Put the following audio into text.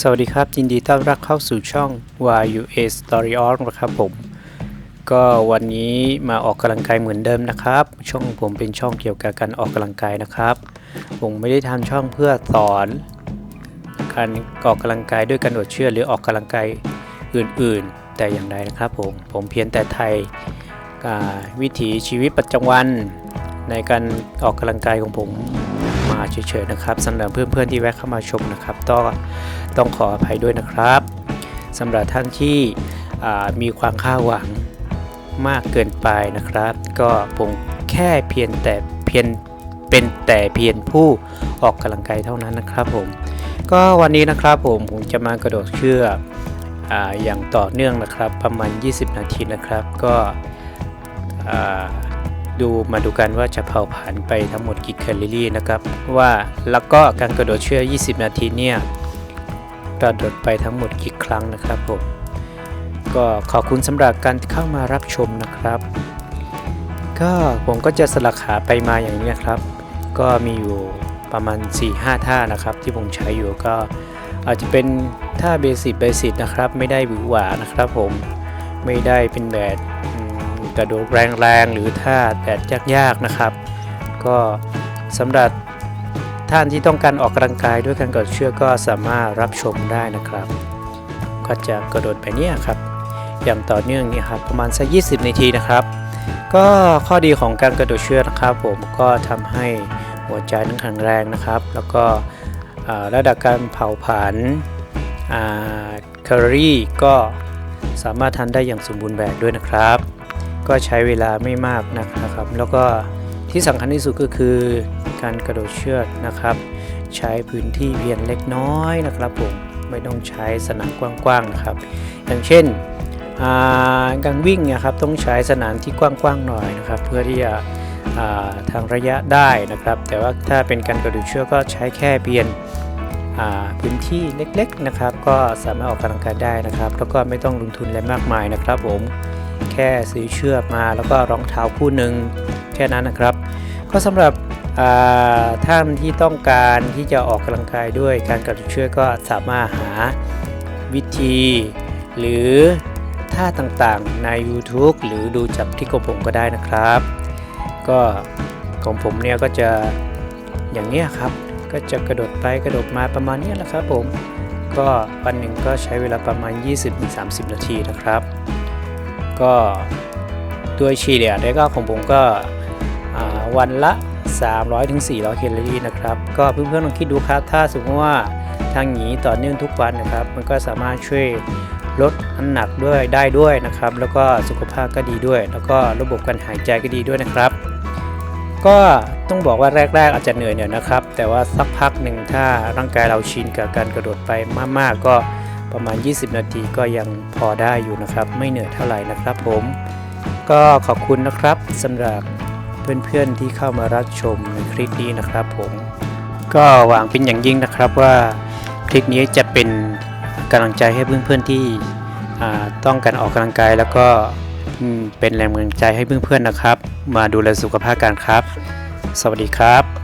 สวัสดีครับยินดีต้อนรับเข้าสู่ช่อง YUA Story On นะครับผม ก็วันนี้มาออกกำลังกายเหมือนเดิมนะครับ ช่องผมเป็นช่องเกี่ยวกับการออกกำลังกายนะครับ ผมไม่ได้ทำช่องเพื่อสอนการออกกำลังกายด้วยการโดดเชือกหรือออกกำลังกายอื่นๆ แต่อย่างใดนะครับผมผมเพียงแต่ไทยวิถีชีวิตประจำวันในการออกกำลังกายของผม เฉยๆนะครับสำหรับเพื่อนๆที่แวะเข้ามาชมนะครับต้องต้องขออภัยด้วยนะครับสำหรับท่านที่มีความคาดหวังมากเกินไปนะครับ ก็ผมแค่เพียงแต่เพียงเป็นแต่เพียงผู้ออกกำลังกายเท่านั้นนะครับผมก็วันนี้นะครับผมผมจะมากระโดดเชือกออย่างต่อเนื่องนะครับ ประมาณ 20 นาทีนะครับ ก็ ดูมาดูกันว่าจะเผาผลาญไปทั้งหมดกี่แคลอรี่นะครับ ว่าแล้วก็การกระโดดเชือก20 นาทีเนี่ยกระโดดไปทั้งหมดกี่ครั้งนะครับผมก็ขอบคุณสำหรับการเข้ามารับชมนะครับ ก็ผมก็จะสลักขาไปมาอย่างนี้นะครับ ก็มีอยู่ประมาณ 4-5 ท่านะครับ ที่ผมใช้อยู่ก็อาจจะเป็นท่าเบสิกเบสิกนะครับ ไม่ได้หวือหวานะครับผมไม่ได้เป็นแบบ กระโดดแรงๆ หรือท่าแบบยากๆนะครับ ก็สำหรับท่านที่ต้องการออกกำลังกายด้วยการกระโดดเชือกก็สามารถรับชมได้นะครับ ก็จะกระโดดไปเนี่ยครับ อย่างต่อเนื่องนี่ครับประมาณสัก 20 นาทีนะครับ ก็ข้อดีของการกระโดดเชือกนะครับ ผมก็ทำให้หัวใจนั้นแข็งแรงนะครับ แล้วก็ระดับการเผาผลาญแคลอรี่ก็สามารถทานได้อย่างสมบูรณ์แบบด้วยนะครับ ก็ใช้เวลาไม่มากนะครับ แล้วก็ที่สำคัญที่สุดก็คือการกระโดดเชือกนะครับ ใช้พื้นที่เพียงเล็กน้อยนะครับผมไม่ต้องใช้สนามกว้างๆนะครับ อย่างเช่นาการวิ่งนะครับต้องใช้สนามที่กว้างๆหน่อยนะครับ เพื่อที่จะาทางระยะได้นะครับ แต่ว่าถ้าเป็นการกระโดดเชือกก็ใช้แค่เพียงพื้นที่เล็กๆนะครับ ก็สามารถออกกำลังกายได้นะครับ แล้วก็ไม่ต้องลงทุนอะไรมากมายนะครับผม แค่ซื้อเชือกมาแล้วก็รองเท้าคู่หนึ่งแค่นั้นนะครับ ก็สำหรับท่านที่ต้องการที่จะออกกำลังกายด้วยการกระโดดเชือกก็สามารถหาวิธี หรือท่าต่างๆใน YouTube หรือดูจากที่ของผมก็ได้นะครับ ก็ของผมเนี่ยก็จะอย่างนี้ครับ ก็จะกระโดดไปกระโดดมาประมาณนี้แหละครับผม ก็วันหนึ่งก็ใช้เวลาประมาณ 20-30 นาทีนะครับ ก็โดยเฉลี่ยได้ก็ของผมก็วันละ 300-400แคลอรี่นะครับ ก็เพื่อนๆลองคิดดูครับ ถ้าสมมติว่าทางหนีต่อเนื่องทุกวันนะครับ มันก็สามารถช่วยลดน้ำหนักด้วยได้ด้วยนะครับ แล้วก็สุขภาพก็ดีด้วย แล้วก็ระบบการหายใจก็ดีด้วยนะครับ ก็ต้องบอกว่าแรก ๆ อาจจะเหนื่อยหน่อยนะครับ แต่ว่าสักพักหนึ่งถ้าร่างกายเราชินกับการกระโดดไปมากๆก็ ประมาณ 20 นาทีก็ยังพอได้อยู่นะครับ ไม่เหนื่อยเท่าไหร่นะครับผม ก็ขอบคุณนะครับสำหรับเพื่อนๆที่เข้ามารับชมในคลิปนี้นะครับผม ก็หวังเป็นอย่างยิ่งนะครับว่าคลิปนี้จะเป็นกำลังใจให้เพื่อนๆที่ต้องการออกกำลังกายแล้วก็เป็นแรงบันดาลใจให้เพื่อนๆนะครับ มาดูแลสุขภาพกันครับ สวัสดีครับ